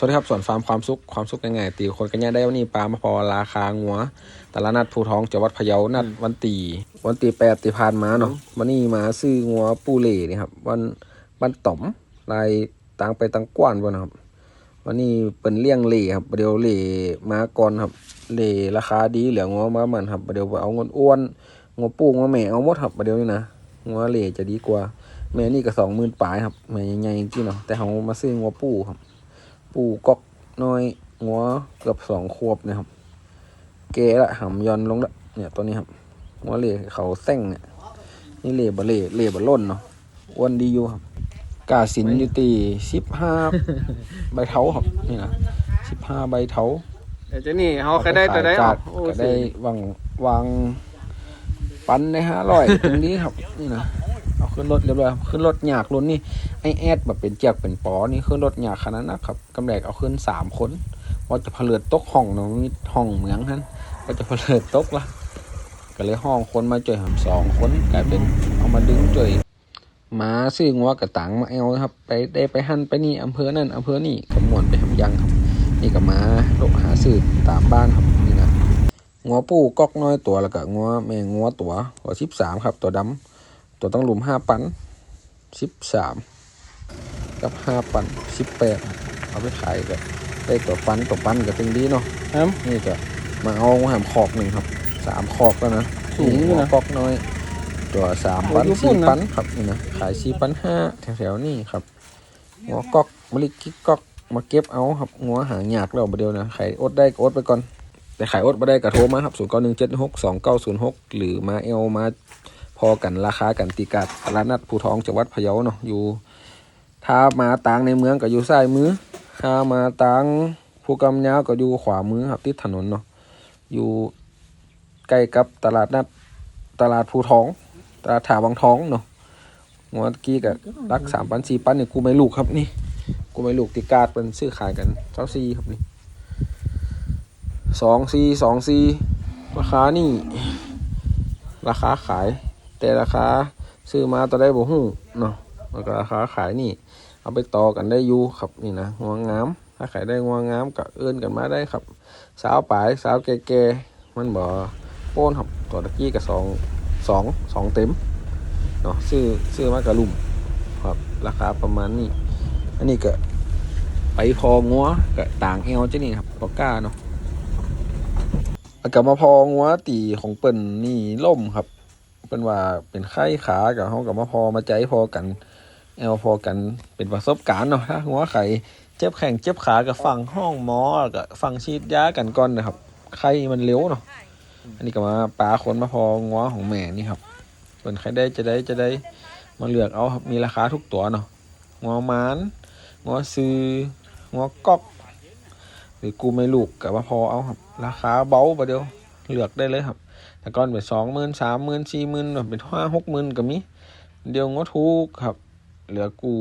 สวัสดีครับส่วนฟาร์มความสุขความสุขง่ายๆตีคนกันย่าได้วันนี้ปลามาพอราคางัวตลาดนัดภูทองจังหวัดพะเยานัดวันตี วันตีแปดตีผ่านมาเนาะวันนี้มาซื้องัวปูเหล่นี่ครับวันวันต่อมลายต่างไปต่างกว้านบ่นะครับ วันนี้เป็นเลี้ยงเหล่ครับเดี๋ยวเหล่มาก่อนครับเหล่ราคาดีเหลืองัวมาเหมือนครับเดี๋ยวเอาเงินอ้วนงัวปูงัวแม่เอาหมดครับเดี๋ยวนี้นะงัวเหล่จะดีกว่าแม่นี่ก็สองหมื่นปลายครับแม่ใหญ่ๆจริงๆเนาะแต่เขามาซื้องัวปูครับ ปูกอกน้อยงัวเกือบสองขวบนะครับ เกละหำยอนลงละเนี่ยตัวนี้ครับงัวเหล่เขาแซงเนี่ยนี่เหล่บะเหล่เหล่บะล่นเนาะอ้วนดีอยู่ครับ กาสินอยู่ตีสิบห้าใบเท้าครับนี่นะสิบห้าใบเท้าเดี๋ยวจะนี่เขาเคยได้แต่ได้ออกโอ้ก็สิได้วางวาง ปันได้ห้าร้อยตรงนี้ครับ นี่นะเอา ขึ้นรถเรียบร้อยขึ้นรถหยากรุ่นนี่ไอแอดแบบเป็นเจียกเป็นปอนี่ขึ้นรถหยากขนาดนั้นครับกำแรกเอาขึ้นสามคนว่าจะเพลิดตกห้องเนาะมีห้องเหมืองนั้นว่าจะเพลิดตกละก็เลยห้องคนมาจ่วยหำสองคนกลายเป็นเอามาดึงจ่วยมาซื้องัวกระตังมาเอาครับ ไปได้ไปหั่นไปนี่อำเภอนั่นอำเภอนี่ขมวนไปทำยังครับ นี่ก็มาลกหาซื้อตามบ้านครับนี่นะงัวปูกอกน้อยตัวแล้วก็งัวแม่งัวตัวหัวสิบสามครับตัวดำ ตัวตั้งหลุมห้าปันสิบสามกับห้าปันสิบแปดเอาไปขายก็ได้ตัวปันตัวปันก็ตึงดีเนาะครับนี่ก็มาเอาแหมขอกหนึ่งครับสามขอกแล้วนะสูงอยู่นะหัวกอกน้อย ตัวสามปันโอ้ยญี่ปุ่สี่นนะปันครับนี่นะขายสี่ปันห้าแถวๆนี่ครับงัวกอกมะลิกิกกอกมาเก็บเอาครับงัวหางหยากแล้วประเดียวนะขายอดได้ก็อดไปก่อนแต่ขายอดไม่ได้ก็โทรมาครับ0 9 1 7 6 2 9 0 6หรือมาเอลมา พอกันราคากันตีกัดตลาดนัดภูทองจังหวัดพะเยาเนาะอยู่ ถ้ามาตางในเมืองก็อยู่ซ้ายมือ ถ้ามาตางภูกำยาวก็อยู่ขวามือครับติดถนนเนาะอยู่ใกล้กับตลาดนัดตลาดภูทอง ตลาดถาวังทองเนาะงวดกี้กับรักสามปันสี่ปันเนี่ยกูไม่ลูกครับนี่กูไม่ลูกติกาดเป็นซื้อขายกันเจ้าซีครับนี่สองซีสองซีราคานี่ ราคาขาย แต่ราคาซื้อมาตัวได้บ่ฮู้เนาะแล้วก็ราคาขายนี่ เอาไปต่อกันได้อยู่ครับนี่นะงวงงาม ถ้าขายได้งวงงามก็เอื้อนกันมาได้ครับ สาวปลายสาวแก่ๆมันบ่โป้นครับตัวตะกี้กับสองสองสองเต็มเนาะซื้อซื้อมากระลุ่มครับ ราคาประมาณนี้ อันนี้ก็ไปพองัวก็ต่างเอวจ้ะนี่ครับปากก้าเนาะแล้วกับมาพองัวตีของเปิ่นนี่ล่มครับ เป็นว่าเป็นไข้ขากับเขากับมาพอมาใจพอกันแอลพอกันเป็นประสบการณ์เนาะถ้างัวไข่เจ็บแข้งเจ็บขากับฟังห้องหมอกับฟังฉีดยากันก่อนนะครับไข้มันเร็วเนาะอันนี้ก็มาปลาคนมาพองัวของแม่นี่ครับเป็นใครได้จะได้จะได้มาเลือกเอาครับมีราคาทุกตัวเนาะงัวมานงัวซื้องัวก๊อก หรือกูไม่ลูกกับว่าพอเอาครับ ราคาเบาประเดียวเลือกได้เลยครับ แต่ก่อนเป็นสองหมื่นสามหมื่นสี่หมื่นเป็นห้าหกหมื่นก็มีเดียวงอถูกครับ เหลือกู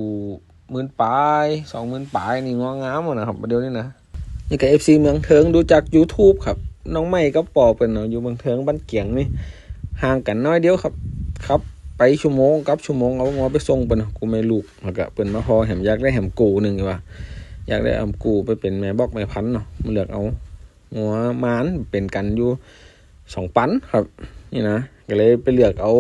หมื่นปลายสองหมื่นปลายนี่งองามหมดนะครับประเดี๋ยวนี่นะนี่กับเอฟซีเมืองเทิงดูจาก YouTube ครับ น้องไม่ก็ปอเป็นเนาะอยู่เมืองเทิงบ้านเกียงนี่ห่างกันน้อยเดียวครับ ครับ ไปชั่วโมงกับชั่วโมงเอางอไปส่งเป็นกูไม่ลูกแล้วก็เป็นมาพอแหมอยากได้แหมกูหนึ่งว่า อยากได้เอากูไปเป็นแม่บอกแม่พันเนาะมาเลือกเอาหัวมานเป็นกันอยู่ สองปันครับ นี่นะ ก็เลยไปเลือกเอา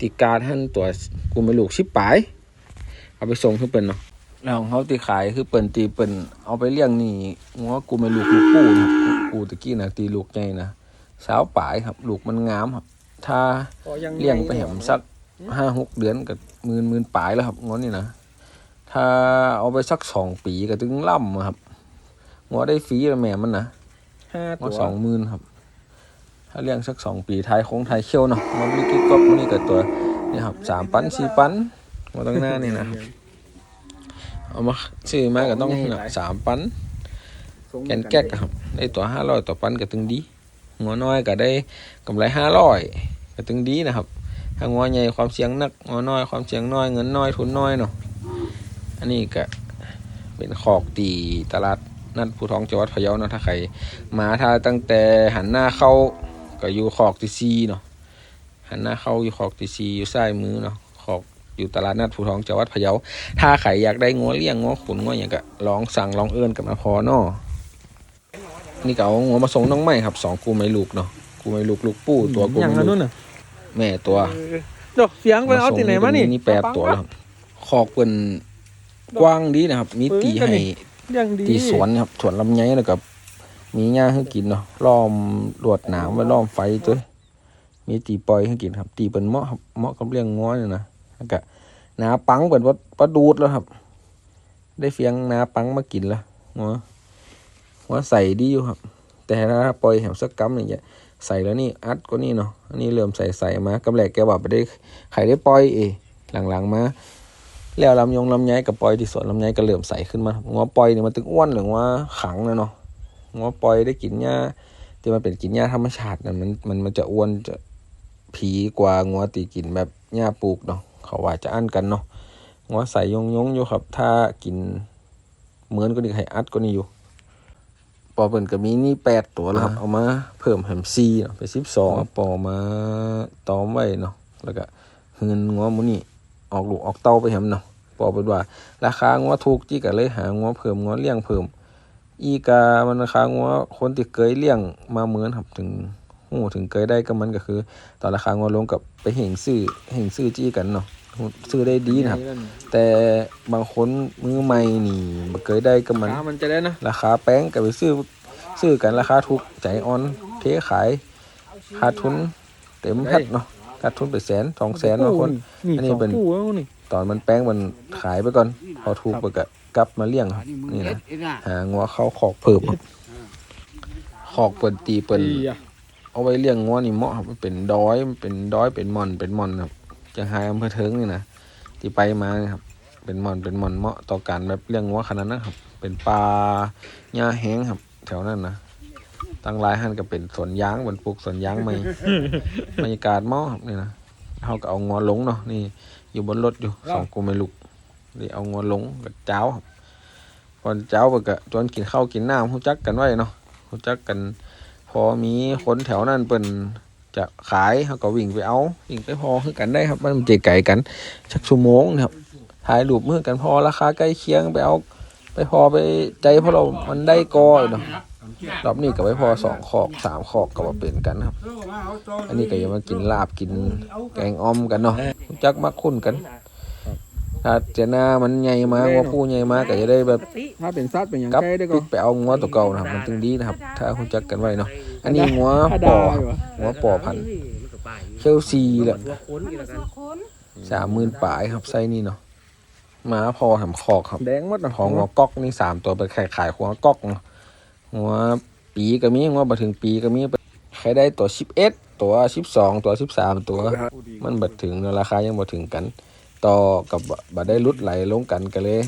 ติกาท่านตัวกูไม่ลูกชิบปลาย เอาไปส่งคือเป็นเนาะแล้วของเขาตีขายคือเปิ่นตีเปิ่นเอาไปเลี้ยงนี่งัวกูไม่ลูกลูกปูนะครับกูตะกี้นะตีลูกใหญ่นะสาวปลายครับ ลูกมันงามครับ ถ้าเลี้ยงไปแหมสักห้าหกเดือนกับหมื่นหมื่นปลายแล้วครับงอนนี่นะ ถ้าเอาไปสักสองปีก็ถึงล่ำอะครับงอได้ฟรีแล้วแม่มันนะ ห้างอตัวสองหมื่นครับ ถ้าเลี้ยงสักสองปีทายโค้งทายเขี้ยวเนาะมันมีกิ๊กก๊อกมันนี่กับตัวนี่ครับสามปันสี่ปันมาตั้งหน้านี่นะครับเอามาซื้อมาก็ต้องน่ะสามปันแกนแก๊กอะครับ ได้ตัวห้าร้อยต่อปันก็ตึงดีงัวน้อยก็ได้กำไรห้าร้อยก็ตึงดีนะครับ ถ้างัวใหญ่ความเสี่ยงนักงัวน้อยความเสี่ยงน้อยเงินน้อยทุนน้อยเนาะอันนี้ก็เป็นขอกตีตลาด นัดภูทองจังหวัดพะเยาเนาะถ้าใครมาถ้าตั้งแต่หันหน้าเข้าก็อยู่ขอกตีซีเนาะหันหน้าเข้าอยู่ขอกตีซีอยู่ซ้ายมือเนาะขอกอยู่ตลาดนัดภูทองจังหวัดพะเยาถ้าใครอยากได้งัวเลี้ยงงัวขุนงัวอย่างก็ลองสั่งลองเอิ้นกันมาพอเนาะนี่ก็เอางัวมาส่งน้องใหม่ครับสองกูไม่ลูกเนาะกูไม่ลูกลูกปู้ตัวกูอย่างไม่นั้นลูนู่กนน่ะแม่ตัวดอกเสียงไปเอาที่ไหนมานี่นี่แปดตัวแล้วครับคอกเป็นกว้างดีนะครับ มีตีให้ อย่างดีตีสวนครับสวนลำไยแล้วก็มีหญ้าให้กินเนาะล้อมลวดหนามไว้ล้อมไฟตัวมีตีปล่อยให้กินครับ ตีเป็นเหมาะครับเหมาะกับเลี้ยงง้อเนี่ยนะแล้วก็นาปังเป็นวัดปลาดูดแล้วครับ ได้เฟียงนาปังมากินแล้วหัวหัวใส่ดีอยู่ครับ แต่ถ้าปล่อยแหมสักกำอย่างเงี้ยใส่แล้วนี่อัดก็นี่เนาะอันนี้เริ่มใส่ใส่มากำแรกแกว่าไปได้ไข่ได้ปล่อยเอหลังๆมา แล้วลำยงลำไยกับปล่อยที่สวนลำไยก็เริ่มใสขึ้นมางัวปล่อยเนี่ยมันตึงอ้วนหรือว่าขังนะเนาะงัวปล่อยได้กินหญ้าที่มันเป็นกินหญ้าธรรมชาตินั่นมันมันมันจะอ้วนจะผีกว่างัวตีกินแบบหญ้าปลูกเนาะเขาว่าจะอั้นกันเนาะงัวใส่ยงยงๆอยู่ครับ ถ้ากินเหมือนก็นี่ไข่อัดก็นี่อยู่ปอเปิ่นก็มีนี่แปดตัวแล้วครับ เอามาเพิ่มแฮมซีเนาะไปสิบสองปอมาตอมไว้เนาะแล้วก็เงินงัวหมุนี่ ออกลูกออกเต้าไปแฮมเนาะปอเป็นว่า ราคางัวถูกจี้ก็เลยหางัวเพิ่มงัวเลี้ยงเพิ่ม อีกามันราคางัวคนที่เคยเลี้ยงมาเหมือนครับถึงหูถึงเคยได้ก็มันก็คือ ตอนราคางัวลงกับไปเห่งซื้อเห่งซื้อจี้กันเนาะซื้อได้ดีนะครับ แต่บางคนมือใหม่นี่บ่เคยได้ก็มันขามันจะได้นะราคาแป้งกับไปซื้อซื้อกันราคาถูกใจอ่อนเทขายขาดทุนเต็มแพ็ดเนาะ ขาดทุนไปแสนสองแสนบางคน อันนี้สองเป็นคู่แล้วนี่ตอนมันแป้งมันขายไปก่อน พอถูกไปก็กลับมาเลี้ยงครับนี่นะหางัวเข้าคอกเพิ่มครับคอกเปิดตีเปิดดีอะเอาไว้เลี้ยงงัวนี่เหมาะครับมันเป็นดอยมันเป็นดอยเป็นมอนเป็นมอนครับจังหายอำเภอเทิงนี่นะที่ไปมานี่ครับ เป็นมอนเป็นมอนเหมาะต่อการแบบเลี้ยงงัวขนาดนั้นครับ เป็นปลาหญ้าแห้งครับ แถวนั้นนะ ตั้งหลายหันก็เป็นสวนยางบนปลูกสวนยางใหม่บรรยากาศเหมาะครับนี่นะเขาก็เอางัวลงเนาะนี่ อยู่บนรถอยู่สองกูไม่ลุกนี่เอางัวลงกับเจ้าครับพอเจ้าไปก็จนกินข้าวกินน้ำหูจักกันไว้เนาะหูจักกัน พอมีคนแถวนั้นเปิ่นจะขายเขาก็วิ่งไปเอาวิ่งไปพอคือกันได้ครับ มันเจไก่กันชักชั่วโมงนะครับถ่ายรูปมือกันพอราคาใกล้เคียงไปเอา ไปพอไปใจเพราะเรามันได้กออยู่เนาะ รอบนี้ก็ไปพอสองขอกสามขอกก็มาเป็นกันครับ อันนี้ก็ยังมากินลาบกินแกงอ้อมกันเนาะรู้จักมาคุ้นกัน ถ้าเจาหน้ามันใหญ่มาว่าผู้ใหญ่มาก็จะได้แบบถ้าเป็นซัดเป็นอย่างกลับไกลได้ปิก็กไปเอางัวตัวเก่านะครับมันจึงดีนะครับ ถ้าคุณจักกันไว้เนาะอันนี้งัวถ้าปได้อวะงัวปอพันธุ์เชลซีแหละคนสามหมื่นปลายครับไส้นี่เนาะหมาพอทำคอกครับแดงหมดนะของงัวก๊อกนี่สามตัวไปขายขายหัวก๊อกเนาะ หัวปีก็มีหัวมาถึงปีก็มีใครได้ตัวสิบเอ็ดตัวสิบสองตัวสิบสามตัว มันบัดถึงเนอะราคายังบ่ถึงกัน ต่อกับบัดได้ลุดไหลลงกันกันเลย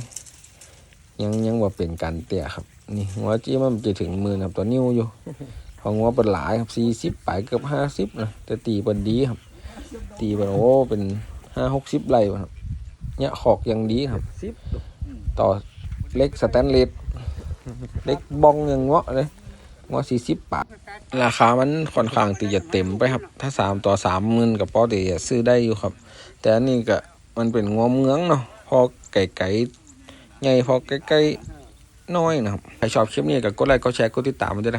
ยังยังว่าเป็นกันเตี้ยครับ นี่หัวจี้มันจะถึงหมือครับตัวนิ้วอยู่ของหัวเป็นหลายครับสี่สิบปลายเกือบห้าสิบนะแต่ตีเป็นดีครับ ตีเป็นโอ้เป็นห้าหกสิบไร่วะครับเนี่ยขอกยังดีครับสิบต่อเล็กสแตนเลส เล็กบองยังเงาะเลยเงาะสี่สิบบาทราคามันค่อนข้างตีจะเต็มไปครับ ถ้าสามต่อสามหมื่นกับปอตีจะซื้อได้อยู่ครับ แต่อันนี้ก็มันเป็นงัวเมืองเนาะพอไก่ไก่ใหญ่พอใกล้ๆน้อยนะครับใครชอบคลิปนี้ก็กดไลค์กดแชร์กดติดตามมันด้วยนะครับ